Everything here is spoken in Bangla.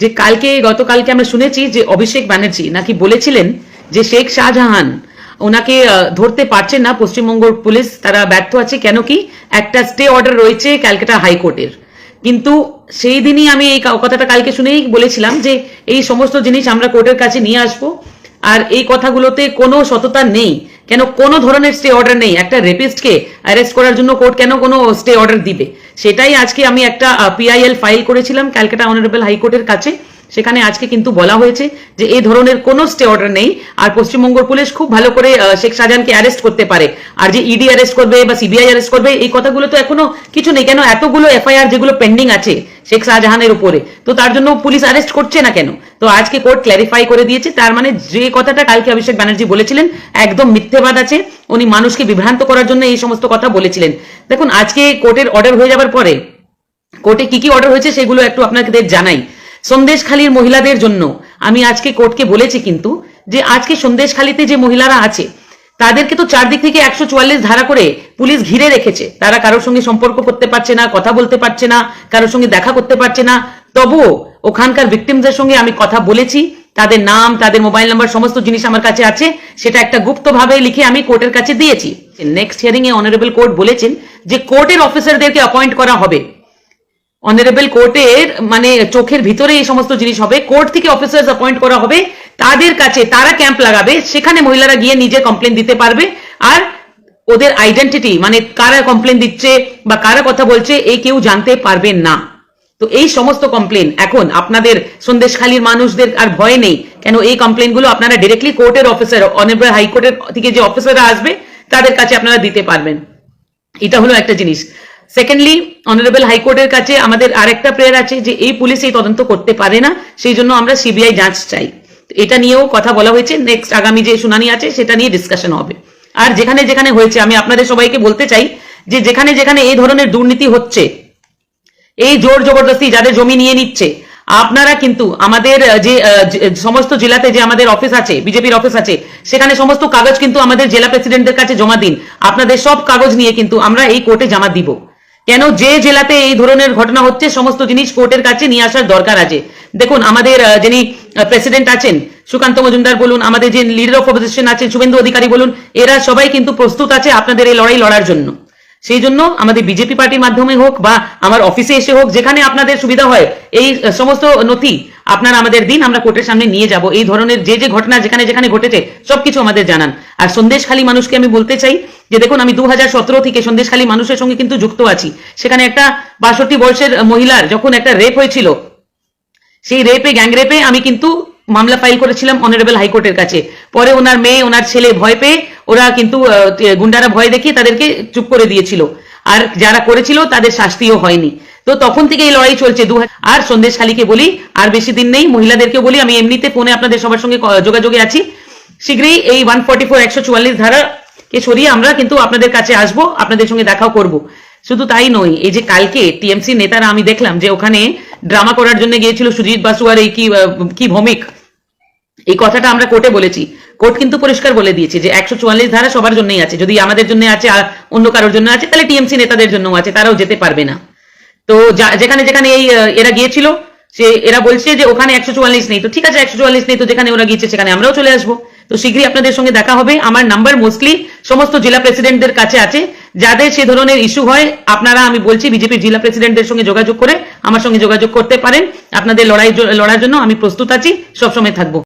যে কালকে, গতকালকে আমরা শুনেছি যে অভিষেক ব্যানার্জি নাকি বলেছিলেন যে শেখ শাহজাহান ওনাকে ধরতে পারছেন না। পশ্চিমবঙ্গ পুলিশ, তারা ব্যর্থ আছে। কেন কি? একটা স্টে অর্ডার রয়েছে ক্যালকাটা হাইকোর্টের। কিন্তু সেই দিনই আমি এই কথাটা কালকে শুনেই বলেছিলাম যে এই সমস্ত জিনিস আমরা কোর্টের কাছে নিয়ে আসব। আর এই কথাগুলোতে কোনো সততা নেই। কেন কোনো ধরনের স্টে অর্ডার নেই? একটা রেপিস্টকে অ্যারেস্ট করার জন্য কোর্ট কেন কোনো স্টে অর্ডার দিবে? সেটাই আজকে আমি একটা পিআইএল ফাইল করেছিলাম ক্যালকাটা অনারেবল হাইকোর্টের কাছে। সেখানে আজকে কিন্তু বলা হয়েছে যে এই ধরনের কোনো স্টে অর্ডার নেই। আর পশ্চিমবঙ্গ পুলিশ খুব ভালো করে শেখ শাহজাহানকে অ্যারেস্ট করতে পারে। আর যে ইডি অ্যারেস্ট করবে বা সিবিআই অ্যারেস্ট করবে, এই কথাগুলো তো এখনও কিছু নেই। কেন এতগুলো এফআইআর যেগুলো পেন্ডিং আছে শেখ শাহজাহানের উপরে? তো তার জন্য পুলিশ অ্যারেস্ট করছে না কেন? তো আজকে কোর্ট ক্ল্যারিফাই করে দিয়েছে। তার মানে যে কথাটা কালকে অভিষেক ব্যানার্জি বলেছিলেন, একদম মিথ্যেবাদ আছে। উনি মানুষকে বিভ্রান্ত করার জন্য এই সমস্ত কথা বলেছিলেন। দেখুন, আজকে কোর্টের অর্ডার হয়ে যাবার পরে কোর্টে কি কি অর্ডার হয়েছে সেগুলো একটু আপনাদের জানাই। সন্দেশখালীর মহিলাদের জন্য। আমি আজকে কোর্টকে বলেছি কিন্তু যে আজকে সন্দেশখালীতে যে মহিলারা আছে, তাদেরকে তো চারদিক থেকে একশো চুয়াল্লিশ ধারা করে পুলিশ ঘিরে রেখেছে। তারা কারোর সঙ্গে সম্পর্ক করতে পারছে না, কথা বলতে পারছে না, কারোর সঙ্গে দেখা করতে পারছে না। তবুও ওখানকার ভিকটিমদের সঙ্গে আমি কথা বলেছি, তাদের নাম, তাদের মোবাইল নাম্বার সমস্ত জিনিস আমার কাছে আছে, সেটা একটা গুপ্তভাবে লিখে আমি কোর্টের কাছে দিয়েছি। নেক্সট হিয়ারিং এ অনারেবল কোর্ট বলেছেন যে কোর্টের অফিসারদেরকে অ্যাপয়েন্ট করা হবে। অনারেবল কোর্টের মানে চোখের ভিতরে এই সমস্ত জিনিস হবে। কোর্ট থেকে অফিসার্স অ্যাপয়েন্ট করা হবে। তাদের কাছে তারা ক্যাম্প লাগাবে। সেখানে মহিলারা গিয়ে নিজে কমপ্লেন দিতে পারবে। আর ওদের আইডেন্টিটি মানে কারা কমপ্লেন দিচ্ছে বা কারা কথা বলছে এই কেউ জানতে পারবে না। তো এই সমস্ত কমপ্লেন এখন আপনাদের সন্দেশখালীর মানুষদের আর ভয় নেই। কেন এই কমপ্লেনগুলো আপনারা ডিরেক্টলি কোর্টের অফিসার অনারেবল হাইকোর্টের থেকে যে অফিসাররা আসবে, তাদের কাছে আপনারা দিতে পারবেন। এটা হলো একটা জিনিস। সেকেন্ডলি অনারেবল হাইকোর্টের কাছে আমাদের আরেকটা প্রেয়ার আছে যে এই পুলিশ এই তদন্ত করতে পারে না, সেই জন্য আমরা সিবিআই যাঁচ চাই। এটা নিয়েও কথা বলা হয়েছে। নেক্সট আগামী যে শুনানি আছে, সেটা নিয়ে ডিসকাশন হবে। আর যেখানে যেখানে হয়েছে, আমি আপনাদের সবাইকে বলতে চাই যে যেখানে যেখানে এই ধরনের দুর্নীতি হচ্ছে, এই জোর জবরদস্তি যাদের জমি নিয়ে নিচ্ছে, আপনারা কিন্তু আমাদের যে সমস্ত জেলাতে যে আমাদের অফিস আছে বিজেপির অফিস আছে, সেখানে সমস্ত কাগজ কিন্তু আমাদের জেলা প্রেসিডেন্টের কাছে জমা দিন। আপনাদের সব কাগজ নিয়ে কিন্তু আমরা এই কোর্টে জমা দিব। কেন যে জেলাতে এই ধরনের ঘটনা হচ্ছে, সমস্ত জিনিস কোর্টের কাছে নিয়ে আসার দরকার আছে। দেখুন, আমাদের যিনি প্রেসিডেন্ট আছেন, সুকান্ত মজুমদার বলুন, আমাদের যে লিডার অফ অপোজিশন আছেন, শুভেন্দু অধিকারী বলুন, এরা সবাই কিন্তু প্রস্তুত আছে আপনাদের এই লড়াই লড়ার জন্য। সেই জন্য আমাদের বিজেপি পার্টির মাধ্যমে হোক বা আমার অফিসে এসে হোক, যেখানে আপনাদের সুবিধা হয়, এই সমস্ত নথি আপনারা আমাদের দিন আমরা কোর্টের সামনে নিয়ে যাব। এই ধরনের যে যে ঘটনা যেখানে যেখানে ঘটেছে, সবকিছু আমাদের জানান। আর সন্দেশখালী মানুষকে আমি বলতে চাই যে দেখুন, আমি দু হাজার সতেরো থেকে সন্দেশখালী মানুষের সঙ্গে কিন্তু যুক্ত আছি। সেখানে একটা বাষট্টি বয়সের মহিলার যখন একটা রেপ হয়েছিল, সেই রেপে, গ্যাং রেপে আমি কিন্তু মামলা ফাইল করেছিলাম অনারেবল হাইকোর্টের কাছে। পরে ওনার মেয়ে, ওনার ছেলে ভয় পেয়ে ওরা কিন্তু গুন্ডারা ভয় দেখিয়ে তাদেরকে চুপ করে দিয়েছিল। আর যারা করেছিল তাদের শাস্তিও হয়নি। তো তখন থেকে এই লড়াই চলছে। দু হাজার- আর সন্দেশখালীকে বলি, আর বেশি দিন নেই। মহিলাদেরকে বলি, আমি এমনিতে ফোনে আপনাদের সবার সঙ্গে যোগাযোগে আছি। শীঘ্রই এই ওয়ান ফর্টি ফোর, একশো চুয়াল্লিশ ধারা কে সরিয়ে আমরা কিন্তু আপনাদের কাছে আসব, আপনাদের সঙ্গে দেখাও করব। শুধু তাই নয়, এই যে কালকে টিএমসি নেতারা আমি দেখলাম যে ওখানে ড্রামা করার জন্য গিয়েছিল সুজিত বাসু আর এই কি ভৌমিক এই কথাটা আমরা কোর্টে বলেছি। কোর্ট কিন্তু পরিষ্কার বলে দিয়েছে যে একশো চুয়াল্লিশ ধারা সবার জন্যই আছে। যদি আমাদের জন্য আছে, আর অন্য কারোর জন্য আছে, তাহলে টিএমসি নেতাদের জন্য আছে, তারাও যেতে পারবে না। তো যেখানে যেখানে এই এরা গিয়েছিল, সে, এরা বলছে যে ওখানে একশো চুয়াল্লিশ নেই। তো ঠিক আছে, একশো চুয়াল্লিশ নেই, তো যেখানে ওরা গিয়েছে, সেখানে আমরাও চলে আসব। তো শীঘ্রই আপনাদের সঙ্গে দেখা হবে। আমার নাম্বার মোস্টলি সমস্ত জেলা প্রেসিডেন্টদের কাছে আছে। যাদের সে ধরনের ইস্যু হয়, আপনারা, আমি বলছি, বিজেপির জেলা প্রেসিডেন্টদের সঙ্গে যোগাযোগ করে আমার সঙ্গে যোগাযোগ করতে পারেন। আপনাদের লড়াই লড়ার জন্য আমি প্রস্তুত আছি, সবসময় থাকব।